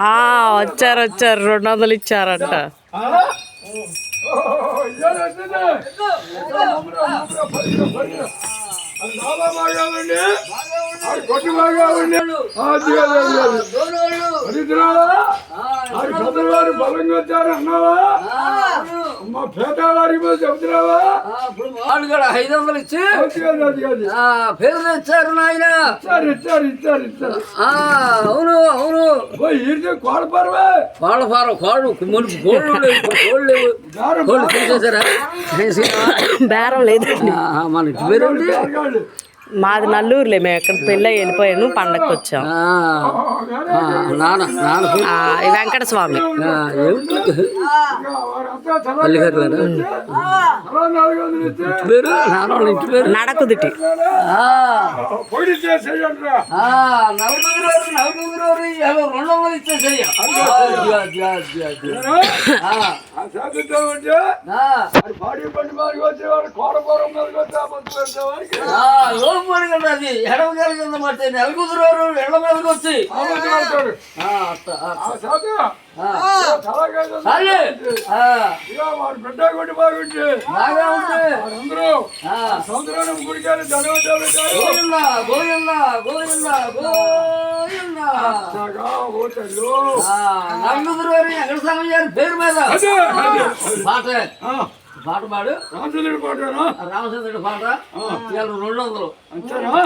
ఆ, వచ్చారు వచ్చారు. రెండు వందలు ఇచ్చారంట. బలంగా వచ్చారు అన్నావా మా పేదవారి మీద చెబుతున్నావా? ఇప్పుడు వాళ్ళు కూడా ఐదు వందలు ఇచ్చి పేరు తెచ్చారు నాయన. ఇచ్చారు ఇచ్చారు ఇచ్చారు ఇచ్చారు. ఆ, అవును అవును. ఈడితే కోడపరవే కోళ్ళ ఫారం కోళ్ళు మునుపు కోళ్ళు లేవు కోళ్ళు లేవు. దారు కోళ్ళు తీసేసారా? బేరం లేదండి. ఆ, మన ఇంటి పేరు ఏంటి? మాది నల్లూరులే మేము ఎక్కడ పెళ్ళి వెళ్ళిపోయాను పండగకి వచ్చాం. వెంకట స్వామి నడకుదిటి. ఆ, పొడి చేసేయండి రా ఆ, నలుగురు రోజు నలుగురు రోజు ఏదో రెండు వందలు ఇచ్చేసేయ ఆ సాధిద్దాం అంటే అది పాడి పండి మాదిరి వచ్చేవాడు కోడపురం మీదకి వచ్చి ఆ. మంచి పెడితే వాడికి లోపలి కదా అది ఎడమ కలిగింది మాట నలుగురు రోజు ఎడమ మీదకి వచ్చి బిడ్డ కొట్టి బాగుంటే గుడికారు గోవింద గోవింద. గోవింద గోవింద నలుగురు ఎక్కడ గారి పేరు మీద. పాట. పాట పాడు. రామచంద్రుడి పాటనా? రామచంద్రుడి పాట. రెండు వందలు. అంతేనా?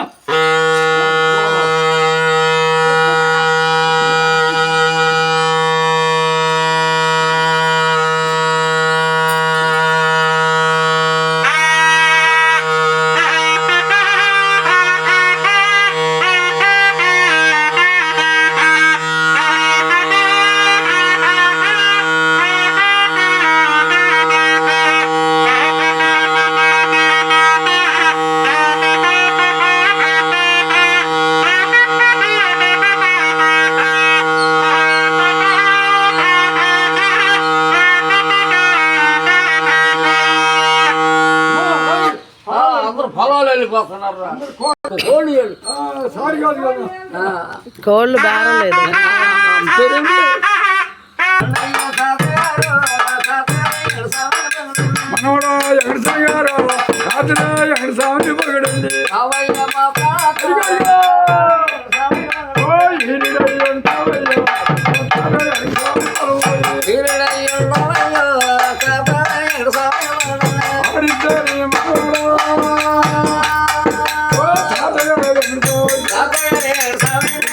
అందరూ పొలాలు వెళ్ళిపోతున్నారు రా. కోళ్ళు వెళ్ళి. ఆ, సారీ కాదు కదా ఆ, కోళ్ళు బేరం లేదు